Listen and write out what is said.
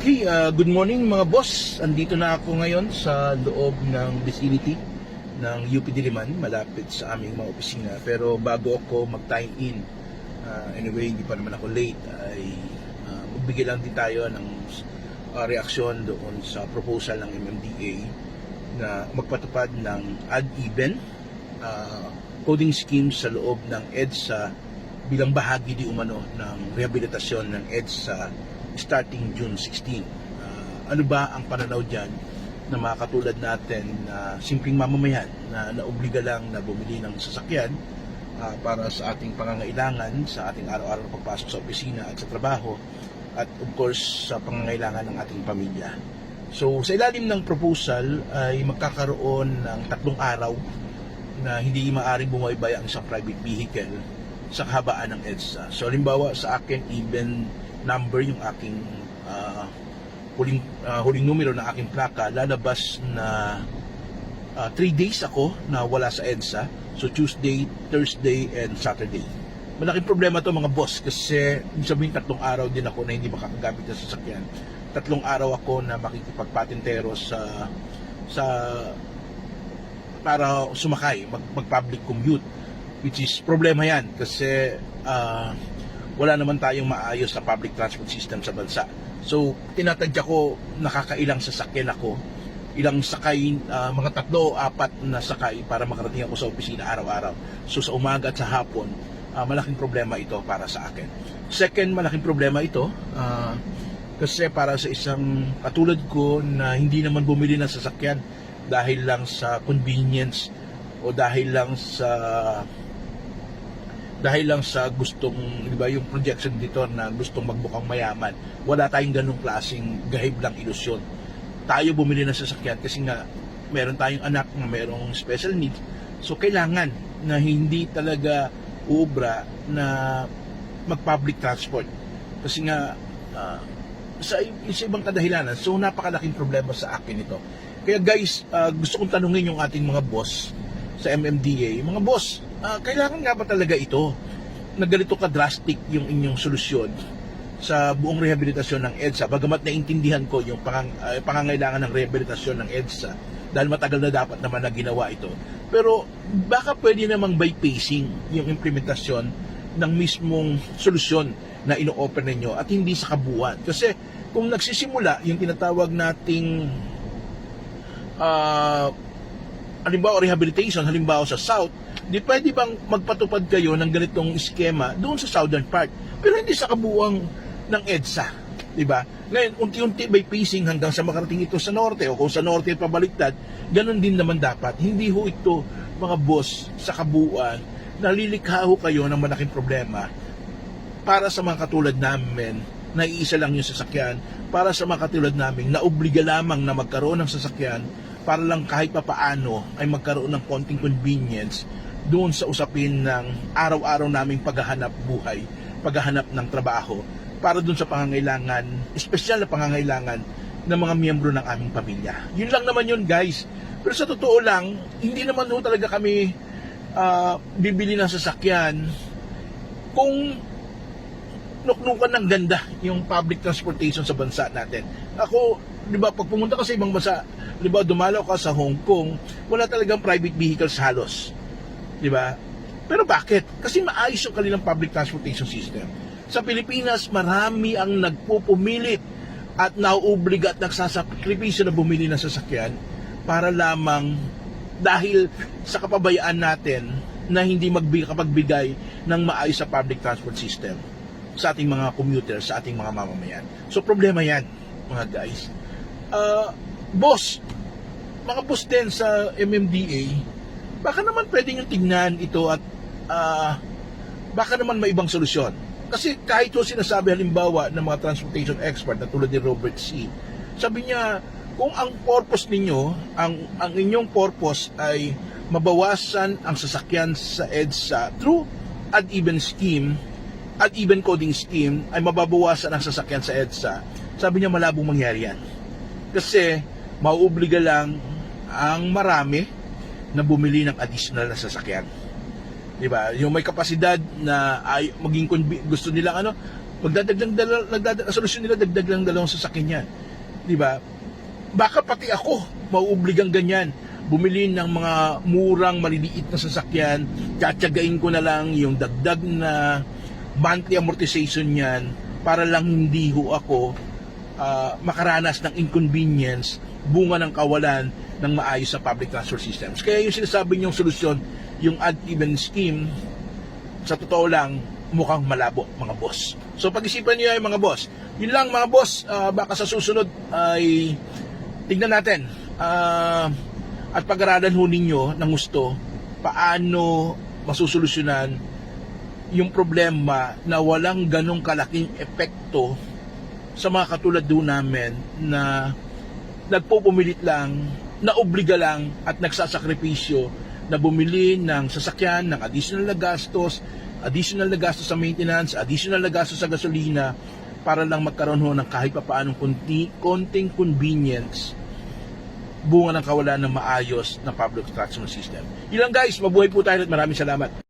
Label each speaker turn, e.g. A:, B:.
A: Okay, uh, good morning mga boss. Andito na ako ngayon sa loob ng vicinity ng UP Diliman, malapit sa aming mga opisina. Pero bago ako mag-time in, uh, anyway, hindi pa naman ako late, ay uh, magbigay lang din tayo ng uh, reaksyon doon sa proposal ng MMDA na magpatupad ng ad-even uh, coding scheme sa loob ng EDSA bilang bahagi di umano ng rehabilitasyon ng EDSA starting June 16. Ah, ano ba ang pananaw dyan na mga katulad natin na simpleng mamamayan na naobliga lang na bumili ng sasakyan ah, para sa ating pangangailangan, sa ating araw-araw na pagpasok sa opisina at sa trabaho at of course sa pangangailangan ng ating pamilya. So sa ilalim ng proposal ay magkakaroon ng tatlong araw na hindi maaaring bumaybay ang isang private vehicle sa kahabaan ng EDSA. So halimbawa sa akin even number yung aking ah, huling ah, huling numero ng aking plaka lalabas na 3 days ako na wala sa EDSA. So Tuesday, Thursday, and Saturday. Malaking problema to mga boss kasi sabihin tatlong araw din ako na hindi makakagamit ng sasakyan. Tatlong araw ako na makikipagpatintero sa sa para sumakay, mag, mag-public commute which is problema yan kasi ah, wala naman tayong maayos na public transport system sa bansa. So, tinatadya ko nakakailang sasakyan ako, ilang sakay, ah, mga tatlo o apat na sakay para makarating ako sa opisina araw-araw. So, sa umaga at sa hapon, ah, malaking problema ito para sa akin. Second, malaking problema ito ah, kasi para sa isang katulad ko na hindi naman bumili ng sasakyan dahil lang sa convenience o dahil lang sa dahil lang sa gustong, di ba, yung projection dito na gustong magbukang mayaman. Wala tayong ganung klaseng gahib lang ilusyon. Tayo bumili ng sasakyan kasi nga meron tayong anak na merong special needs. So kailangan na hindi talaga ubra na mag-public transport. Kasi nga ah, sa, sa ibang kadahilanan, so napakalaking problema sa akin ito. Kaya guys, ah, gusto kong tanungin yung ating mga boss sa MMDA, mga boss, ah, kailangan nga ba talaga ito na ganito ka-drastic yung inyong solusyon sa buong rehabilitasyon ng EDSA? Bagamat naintindihan ko yung pangang, ah, pangangailangan ng rehabilitasyon ng EDSA dahil matagal na dapat naman na ginawa ito. Pero baka pwede namang bypacing yung implementasyon ng mismong solusyon na ino-offer ninyo at hindi sa kabuuan. Kasi kung nagsisimula yung tinatawag nating ah, halimbawa rehabilitation, halimbawa sa South, di pwede bang magpatupad kayo ng ganitong eskema doon sa Southern part, pero hindi sa kabuuan ng EDSA, di ba? Ngayon, unti-unti by pacing hanggang sa makarating ito sa Norte o kung sa Norte pabaliktad, ganun din naman dapat. Hindi ho ito, mga boss, sa kabuuan, nalilikha ho kayo ng malaking problema para sa mga katulad namin na iisa lang yung sasakyan, para sa mga katulad namin na obliga lamang na magkaroon ng sasakyan para lang kahit papaano ay magkaroon ng konting convenience doon sa usapin ng araw-araw naming paghahanap buhay, paghahanap ng trabaho, para doon sa pangangailangan, espesyal na pangangailangan ng mga miyembro ng aming pamilya. Yun lang naman yun guys. Pero sa totoo lang, hindi naman ho talaga kami ah, bibili ng sasakyan kung nuknukan ng ganda yung public transportation sa bansa natin. Ako, di ba, pag pumunta ka sa ibang bansa, di ba, dumalaw ka sa Hong Kong, wala talagang private vehicles halos. Di ba? Pero bakit? Kasi maayos yung kanilang public transportation system. Sa Pilipinas, marami ang nagpupumilit at nauobliga at nagsasakripisyo na bumili ng sasakyan para lamang dahil sa kapabayaan natin na hindi magkapagbigay ng maayos sa public transport system sa ating mga commuters, sa ating mga mamamayan. So problema yan, mga guys. Uh, boss, mga boss din sa MMDA, baka naman pwede nyo tingnan ito at ah, baka naman may ibang solusyon. Kasi kahit yung sinasabi halimbawa ng mga transportation expert na tulad ni Robert C., sabi niya, kung ang purpose ninyo, ang, ang inyong purpose ay mabawasan ang sasakyan sa EDSA through ad-even scheme, ad-even coding scheme ay mababawasan ang sasakyan sa EDSA, sabi niya malabong mangyari yan. Kasi mauobliga lang ang marami na bumili ng additional na sasakyan. 'Di ba? Yung may kapasidad na ay maging gusto nilang ano, Magdadagdag dalaw, nagdadag, solusyon nila dagdag lang dalawang sasakyan yan. Di ba? Baka pati ako mauobligang ganyan bumili ng mga murang maliliit na sasakyan, tsatsagain ko na lang yung dagdag na monthly amortization niyan para lang hindi ho ako ah, makaranas ng inconvenience bunga ng kawalan ng maayos sa public transport systems. Kaya yung sinasabi niyong solusyon, yung ad-even scheme, sa totoo lang, mukhang malabo mga boss. So pag-isipan niyo ay mga boss. Yun lang mga boss, ah, baka sa susunod ay tignan natin ah, at pag-aralan ho ninyo ng gusto paano masusolusyonan yung problema na walang ganong kalaking epekto sa mga katulad do namin na nagpupumilit lang, naobliga lang at nagsasakripisyo na bumili ng sasakyan, ng additional na gastos, additional na gastos sa maintenance, additional na gastos sa gasolina para lang magkaroon ho ng kahit papaanong konti, konting convenience bunga ng kawalan ng maayos na public transport system. Ilang guys, mabuhay po tayo at maraming salamat.